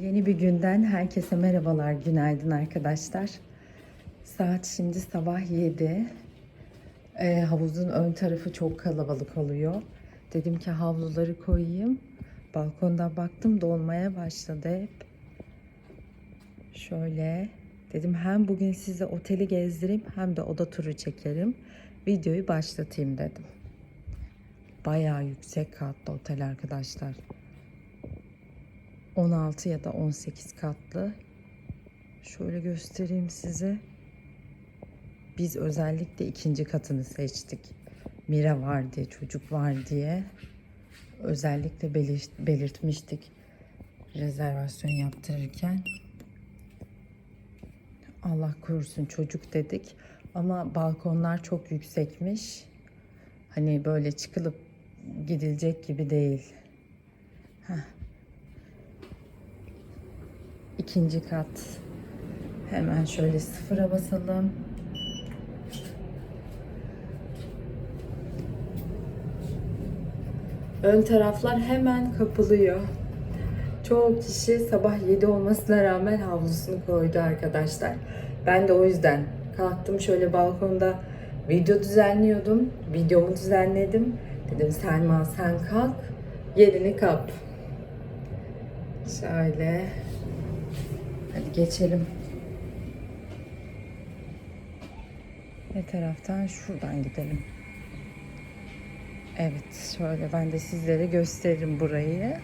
Yeni bir günden herkese merhabalar, günaydın arkadaşlar. Saat şimdi sabah 7. Ee, havuzun ön tarafı çok kalabalık oluyor. Dedim ki havluları koyayım. Balkondan baktım dolmaya başladı hep. Şöyle dedim hem bugün size oteli gezdireyim hem de oda turu çekerim. Videoyu başlatayım dedim. Bayağı yüksek katlı otel arkadaşlar. 16 ya da 18 katlı. Şöyle göstereyim size. Biz özellikle ikinci katını seçtik. Mira var diye, çocuk var diye. Özellikle belir- belirtmiştik rezervasyon yaptırırken. Allah korusun çocuk dedik. Ama balkonlar çok yüksekmiş. Hani böyle çıkılıp gidilecek gibi değil. İkinci kat. Hemen şöyle sıfıra basalım. Ön taraflar hemen kapılıyor. Çoğu kişi sabah 7 olmasına rağmen havlusunu koydu arkadaşlar. Ben de o yüzden kalktım şöyle balkonda video düzenliyordum. Videomu düzenledim. Dedim Selma sen kalk yerini kap. Şöyle Hadi geçelim. Ne taraftan? Şuradan gidelim. Evet, şöyle ben de sizlere gösteririm burayı.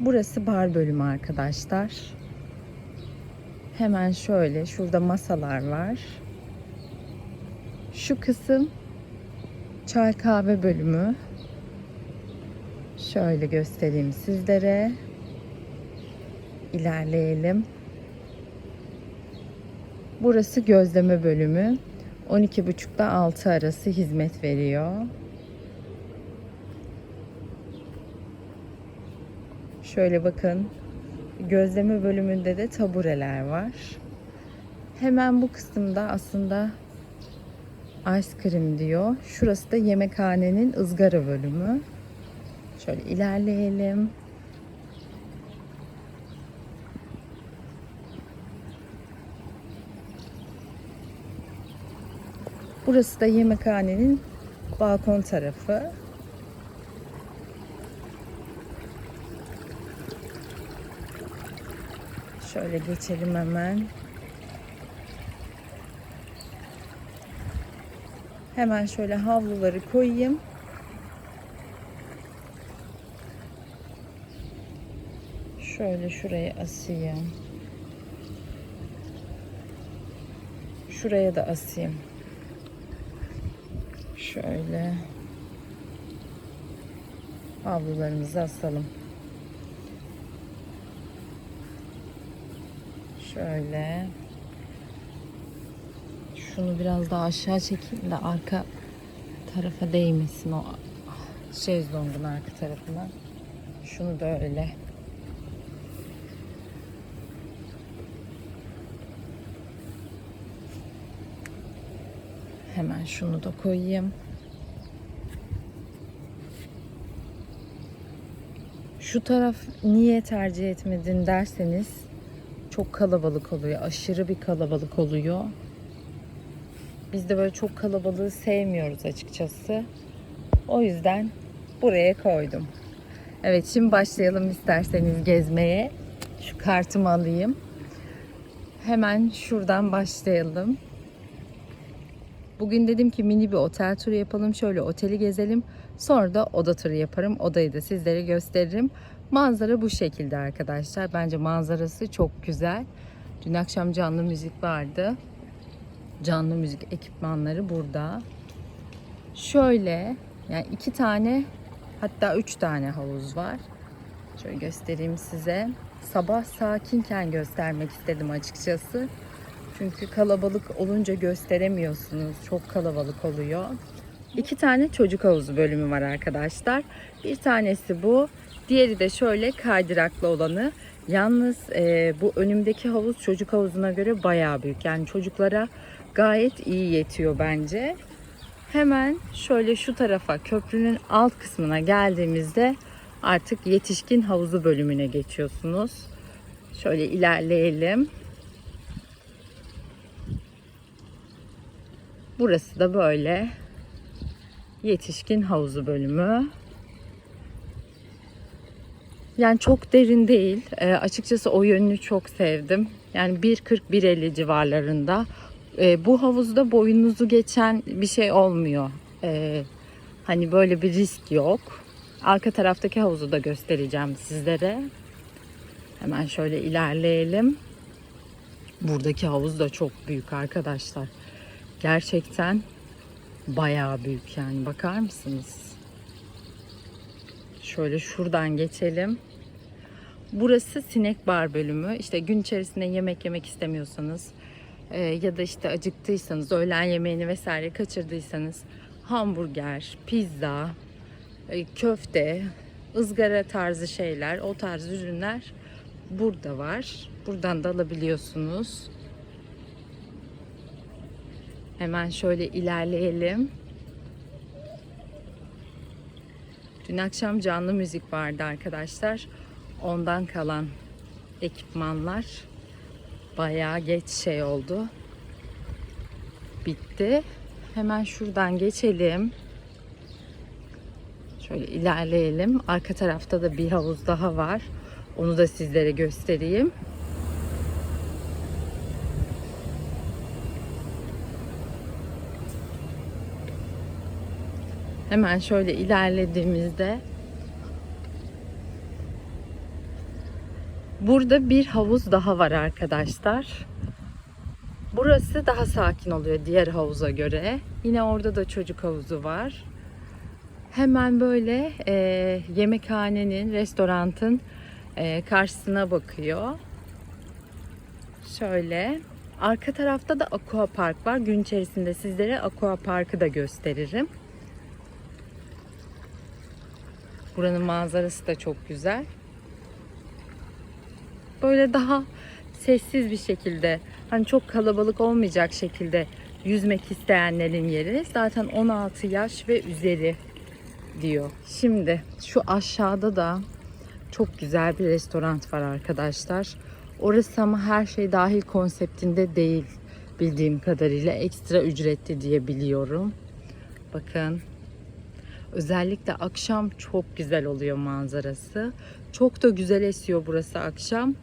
Burası bar bölümü arkadaşlar. Hemen şöyle, şurada masalar var. Şu kısım çay kahve bölümü. Şöyle göstereyim sizlere. İlerleyelim. Burası gözleme bölümü. 12.30'da 6 arası hizmet veriyor. Şöyle bakın. Gözleme bölümünde de tabureler var. Hemen bu kısımda aslında ice cream diyor. Şurası da yemekhanenin ızgara bölümü. Şöyle ilerleyelim. Burası da yemekhanenin balkon tarafı. Şöyle geçelim hemen. Hemen şöyle havluları koyayım. Şöyle şuraya asayım. Şuraya da asayım. Şöyle havlularımızı asalım. Şöyle şunu biraz daha aşağı çekeyim de arka tarafa değmesin o şezlongun arka tarafına. Şunu da öyle. Hemen şunu da koyayım. Şu taraf niye tercih etmedin derseniz çok kalabalık oluyor. Aşırı bir kalabalık oluyor. Biz de böyle çok kalabalığı sevmiyoruz açıkçası. O yüzden buraya koydum. Evet şimdi başlayalım isterseniz gezmeye. Şu kartımı alayım. Hemen şuradan başlayalım. Bugün dedim ki mini bir otel turu yapalım. Şöyle oteli gezelim. Sonra da oda turu yaparım. Odayı da sizlere gösteririm. Manzara bu şekilde arkadaşlar. Bence manzarası çok güzel. Dün akşam canlı müzik vardı. Canlı müzik ekipmanları burada. Şöyle yani iki tane hatta üç tane havuz var. Şöyle göstereyim size. Sabah sakinken göstermek istedim açıkçası. Çünkü kalabalık olunca gösteremiyorsunuz. Çok kalabalık oluyor. İki tane çocuk havuzu bölümü var arkadaşlar. Bir tanesi bu. Diğeri de şöyle kaydıraklı olanı. Yalnız e, bu önümdeki havuz çocuk havuzuna göre bayağı büyük. Yani çocuklara gayet iyi yetiyor bence. Hemen şöyle şu tarafa köprünün alt kısmına geldiğimizde artık yetişkin havuzu bölümüne geçiyorsunuz. Şöyle ilerleyelim. Burası da böyle yetişkin havuzu bölümü. Yani çok derin değil. E, açıkçası o yönünü çok sevdim. Yani 1.40-1.50 civarlarında. E, bu havuzda boyunuzu geçen bir şey olmuyor. E, hani böyle bir risk yok. Arka taraftaki havuzu da göstereceğim sizlere. Hemen şöyle ilerleyelim. Buradaki havuz da çok büyük arkadaşlar. Gerçekten bayağı büyük yani bakar mısınız? Şöyle şuradan geçelim. Burası sinek bar bölümü. İşte gün içerisinde yemek yemek istemiyorsanız e, ya da işte acıktıysanız, öğlen yemeğini vesaire kaçırdıysanız hamburger, pizza, e, köfte, ızgara tarzı şeyler, o tarz ürünler burada var. Buradan da alabiliyorsunuz. Hemen şöyle ilerleyelim. Dün akşam canlı müzik vardı arkadaşlar. Ondan kalan ekipmanlar bayağı geç şey oldu. Bitti. Hemen şuradan geçelim. Şöyle ilerleyelim. Arka tarafta da bir havuz daha var. Onu da sizlere göstereyim. Hemen şöyle ilerlediğimizde burada bir havuz daha var arkadaşlar. Burası daha sakin oluyor diğer havuza göre. Yine orada da çocuk havuzu var. Hemen böyle e, yemekhanenin, restorantın e, karşısına bakıyor. Şöyle. Arka tarafta da aqua park var. Gün içerisinde sizlere aqua parkı da gösteririm. Buranın manzarası da çok güzel. Böyle daha sessiz bir şekilde, hani çok kalabalık olmayacak şekilde yüzmek isteyenlerin yeri. Zaten 16 yaş ve üzeri diyor. Şimdi şu aşağıda da çok güzel bir restoran var arkadaşlar. Orası ama her şey dahil konseptinde değil bildiğim kadarıyla ekstra ücretli diye biliyorum. Bakın Özellikle akşam çok güzel oluyor manzarası. Çok da güzel esiyor burası akşam.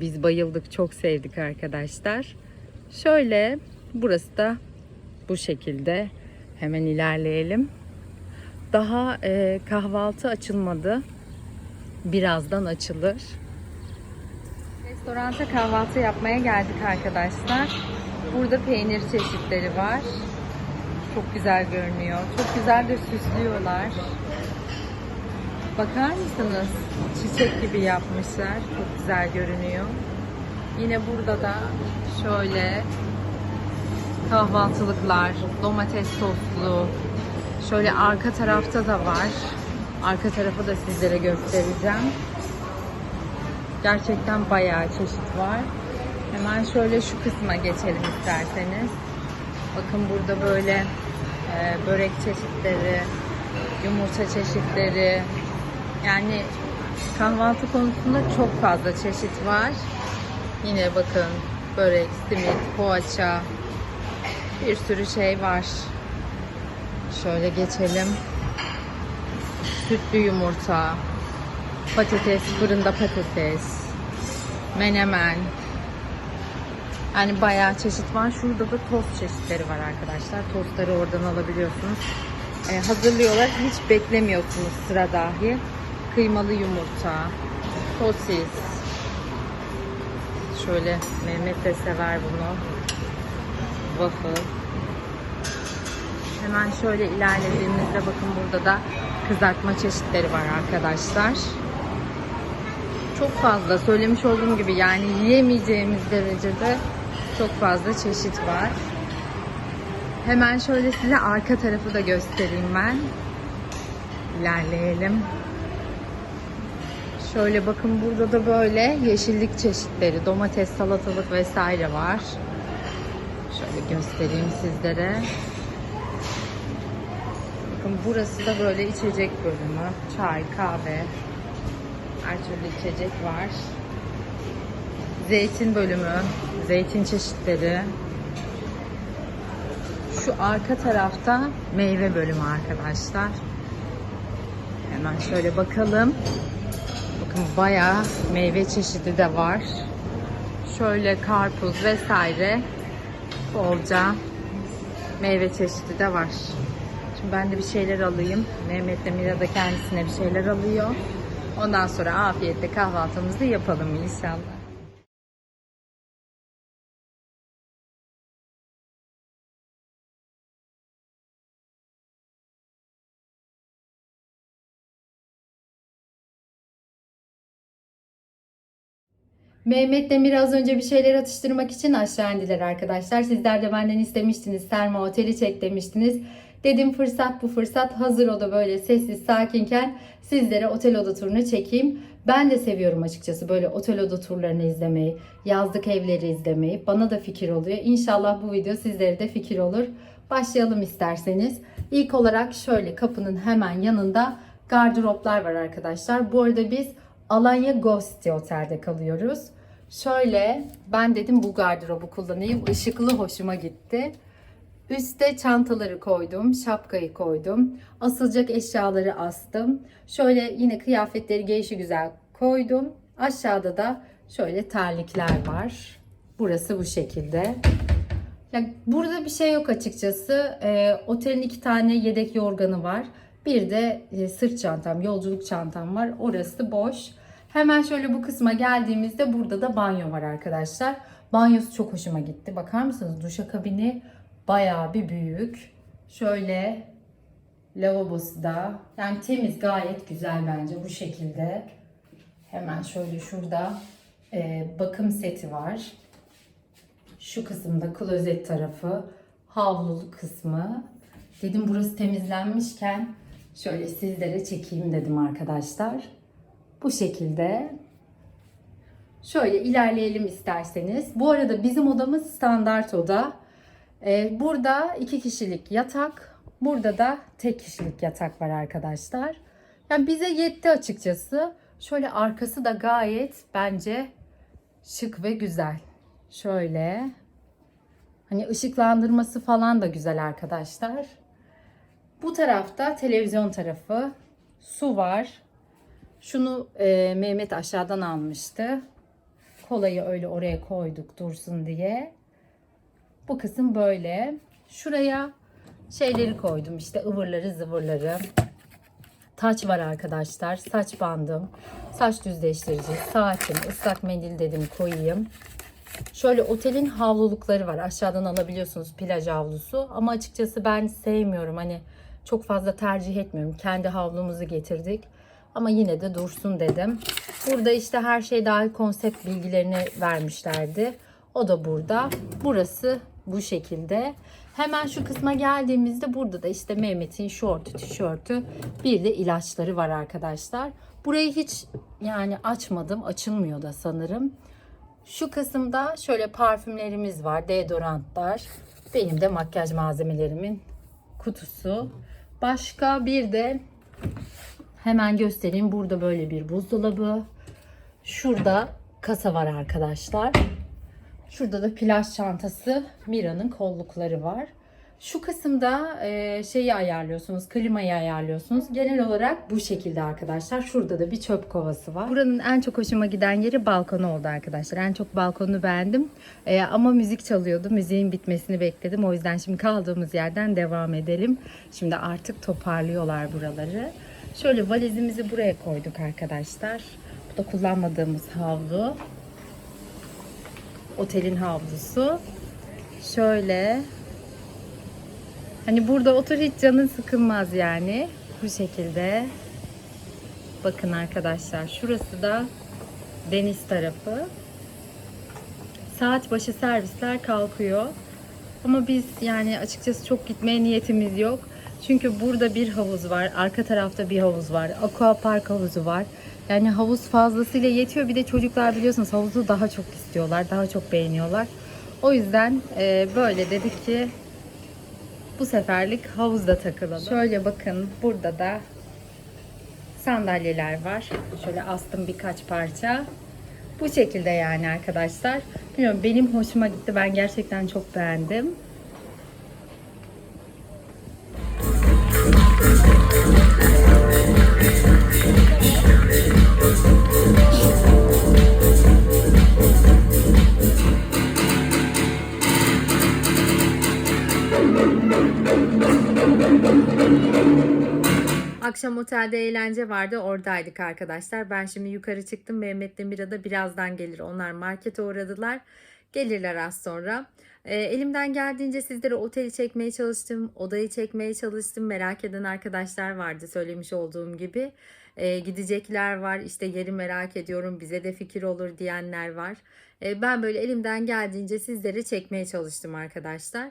Biz bayıldık, çok sevdik arkadaşlar. Şöyle burası da bu şekilde. Hemen ilerleyelim. Daha e, kahvaltı açılmadı. Birazdan açılır. Restoranta kahvaltı yapmaya geldik arkadaşlar. Burada peynir çeşitleri var. Çok güzel görünüyor. Çok güzel de süslüyorlar. Bakar mısınız? Çiçek gibi yapmışlar. Çok güzel görünüyor. Yine burada da şöyle kahvaltılıklar, domates soslu. Şöyle arka tarafta da var. Arka tarafı da sizlere göstereceğim. Gerçekten bayağı çeşit var. Hemen şöyle şu kısma geçelim isterseniz. Bakın burada böyle e, börek çeşitleri, yumurta çeşitleri. Yani kahvaltı konusunda çok fazla çeşit var. Yine bakın börek, simit, poğaça bir sürü şey var. Şöyle geçelim. Sütlü yumurta, patates, fırında patates, menemen, yani bayağı çeşit var. Şurada da tost çeşitleri var arkadaşlar. Tostları oradan alabiliyorsunuz. Ee, hazırlıyorlar. Hiç beklemiyorsunuz sıra dahi. Kıymalı yumurta, sosis. Şöyle Mehmet de sever bunu. Waffle. Hemen şöyle ilerlediğimizde bakın burada da kızartma çeşitleri var arkadaşlar. Çok fazla söylemiş olduğum gibi yani yiyemeyeceğimiz derecede çok fazla çeşit var. Hemen şöyle size arka tarafı da göstereyim ben. İlerleyelim. Şöyle bakın burada da böyle yeşillik çeşitleri, domates, salatalık vesaire var. Şöyle göstereyim sizlere. Bakın burası da böyle içecek bölümü. Çay, kahve. Her türlü içecek var. Zeytin bölümü. Zeytin çeşitleri. Şu arka tarafta meyve bölümü arkadaşlar. Hemen şöyle bakalım. Bakın bayağı meyve çeşidi de var. Şöyle karpuz vesaire bolca meyve çeşidi de var. Şimdi ben de bir şeyler alayım. Mehmet de Mira da kendisine bir şeyler alıyor. Ondan sonra afiyetle kahvaltımızı yapalım inşallah. Mehmet Demir az önce bir şeyler atıştırmak için aşağı indiler arkadaşlar. Sizler de benden istemiştiniz. Serma Oteli çek demiştiniz. Dedim fırsat bu fırsat. Hazır o da böyle sessiz sakinken sizlere otel oda turunu çekeyim. Ben de seviyorum açıkçası böyle otel oda turlarını izlemeyi, yazlık evleri izlemeyi. Bana da fikir oluyor. İnşallah bu video sizlere de fikir olur. Başlayalım isterseniz. İlk olarak şöyle kapının hemen yanında gardıroplar var arkadaşlar. Bu arada biz Alanya Ghost Otel'de kalıyoruz. Şöyle ben dedim bu gardırobu kullanayım. Işıklı hoşuma gitti. Üste çantaları koydum, şapkayı koydum. Asılacak eşyaları astım. Şöyle yine kıyafetleri gelişi güzel koydum. Aşağıda da şöyle terlikler var. Burası bu şekilde. Ya burada bir şey yok açıkçası. Ee, otelin iki tane yedek yorganı var. Bir de e, sırt çantam, yolculuk çantam var. Orası boş. Hemen şöyle bu kısma geldiğimizde burada da banyo var arkadaşlar. Banyosu çok hoşuma gitti. Bakar mısınız? Duşakabini bayağı bir büyük. Şöyle lavabosu da. Yani temiz gayet güzel bence bu şekilde. Hemen şöyle şurada e, bakım seti var. Şu kısımda klozet tarafı, havlulu kısmı. Dedim burası temizlenmişken şöyle sizlere çekeyim dedim arkadaşlar. Bu şekilde. Şöyle ilerleyelim isterseniz. Bu arada bizim odamız standart oda. Ee, burada iki kişilik yatak. Burada da tek kişilik yatak var arkadaşlar. Yani bize yetti açıkçası. Şöyle arkası da gayet bence şık ve güzel. Şöyle. Hani ışıklandırması falan da güzel arkadaşlar. Bu tarafta televizyon tarafı. Su var. Şunu e, Mehmet aşağıdan almıştı. Kolayı öyle oraya koyduk dursun diye. Bu kısım böyle. Şuraya şeyleri koydum işte ıvırları zıvırları. Taç var arkadaşlar. Saç bandım. Saç düzleştirici, saatim, ıslak mendil dedim koyayım. Şöyle otelin havlulukları var. Aşağıdan alabiliyorsunuz plaj havlusu. Ama açıkçası ben sevmiyorum. Hani çok fazla tercih etmiyorum. Kendi havlumuzu getirdik. Ama yine de dursun dedim. Burada işte her şey dahil konsept bilgilerini vermişlerdi. O da burada. Burası bu şekilde. Hemen şu kısma geldiğimizde burada da işte Mehmet'in şortu, tişörtü, bir de ilaçları var arkadaşlar. Burayı hiç yani açmadım. Açılmıyor da sanırım. Şu kısımda şöyle parfümlerimiz var, deodorantlar. Benim de makyaj malzemelerimin kutusu. Başka bir de hemen göstereyim. Burada böyle bir buzdolabı. Şurada kasa var arkadaşlar. Şurada da plaj çantası, Mira'nın kollukları var. Şu kısımda e, şeyi ayarlıyorsunuz, klimayı ayarlıyorsunuz. Genel olarak bu şekilde arkadaşlar. Şurada da bir çöp kovası var. Buranın en çok hoşuma giden yeri balkonu oldu arkadaşlar. En çok balkonunu beğendim. E, ama müzik çalıyordu. Müziğin bitmesini bekledim. O yüzden şimdi kaldığımız yerden devam edelim. Şimdi artık toparlıyorlar buraları. Şöyle valizimizi buraya koyduk arkadaşlar. Bu da kullanmadığımız havlu otelin havlusu. Şöyle. Hani burada otur hiç canın sıkılmaz yani. Bu şekilde. Bakın arkadaşlar şurası da deniz tarafı. Saat başı servisler kalkıyor. Ama biz yani açıkçası çok gitmeye niyetimiz yok. Çünkü burada bir havuz var. Arka tarafta bir havuz var. Aqua park havuzu var. Yani havuz fazlasıyla yetiyor. Bir de çocuklar biliyorsunuz havuzu daha çok istiyorlar. Daha çok beğeniyorlar. O yüzden e, böyle dedik ki Bu seferlik havuzda takılalım. Şöyle bakın burada da sandalyeler var. Şöyle astım birkaç parça. Bu şekilde yani arkadaşlar. Bilmiyorum benim hoşuma gitti. Ben gerçekten çok beğendim. Akşam otelde eğlence vardı. Oradaydık arkadaşlar. Ben şimdi yukarı çıktım. Mehmet Demir'a da birazdan gelir. Onlar markete uğradılar. Gelirler az sonra. Ee, elimden geldiğince sizlere oteli çekmeye çalıştım. Odayı çekmeye çalıştım. Merak eden arkadaşlar vardı söylemiş olduğum gibi. Ee, gidecekler var. İşte yeri merak ediyorum. Bize de fikir olur diyenler var. Ee, ben böyle elimden geldiğince sizlere çekmeye çalıştım arkadaşlar.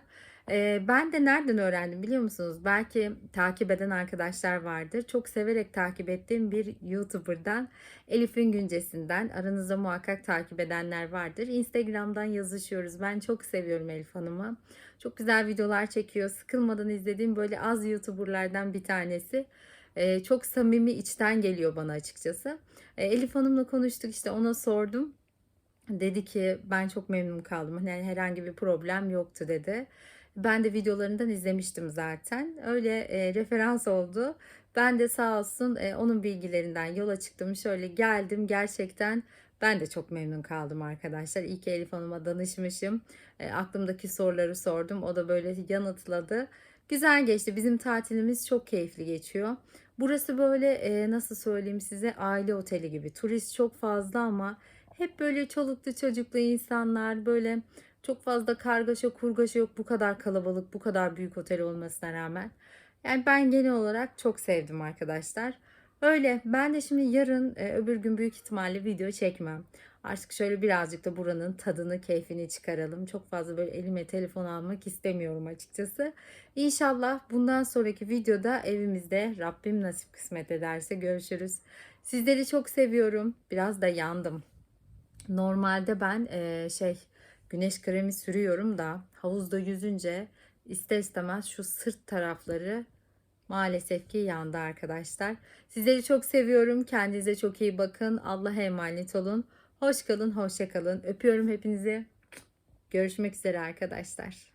Ee, ben de nereden öğrendim biliyor musunuz? Belki takip eden arkadaşlar vardır. Çok severek takip ettiğim bir YouTuber'dan Elif'in Güncesi'nden aranızda muhakkak takip edenler vardır. Instagram'dan yazışıyoruz. Ben çok seviyorum Elif Hanım'ı. Çok güzel videolar çekiyor. Sıkılmadan izlediğim böyle az YouTuber'lardan bir tanesi. Ee, çok samimi içten geliyor bana açıkçası. Ee, Elif Hanım'la konuştuk işte ona sordum. Dedi ki ben çok memnun kaldım. Hani herhangi bir problem yoktu dedi. Ben de videolarından izlemiştim zaten. Öyle e, referans oldu. Ben de sağ olsun e, onun bilgilerinden yola çıktım. Şöyle geldim. Gerçekten ben de çok memnun kaldım arkadaşlar. İyi ki Elif Hanım'a danışmışım. E, aklımdaki soruları sordum. O da böyle yanıtladı. Güzel geçti. Bizim tatilimiz çok keyifli geçiyor. Burası böyle e, nasıl söyleyeyim size aile oteli gibi. Turist çok fazla ama hep böyle çoluklu çocuklu insanlar böyle çok fazla kargaşa kurgaşa yok bu kadar kalabalık bu kadar büyük otel olmasına rağmen. Yani ben genel olarak çok sevdim arkadaşlar. Öyle ben de şimdi yarın e, öbür gün büyük ihtimalle video çekmem. Artık şöyle birazcık da buranın tadını keyfini çıkaralım. Çok fazla böyle elime telefon almak istemiyorum açıkçası. İnşallah bundan sonraki videoda evimizde Rabbim nasip kısmet ederse görüşürüz. Sizleri çok seviyorum. Biraz da yandım. Normalde ben e, şey güneş kremi sürüyorum da havuzda yüzünce ister istemez şu sırt tarafları maalesef ki yandı arkadaşlar. Sizleri çok seviyorum. Kendinize çok iyi bakın. Allah'a emanet olun. Hoş kalın, hoşça kalın. Öpüyorum hepinizi. Görüşmek üzere arkadaşlar.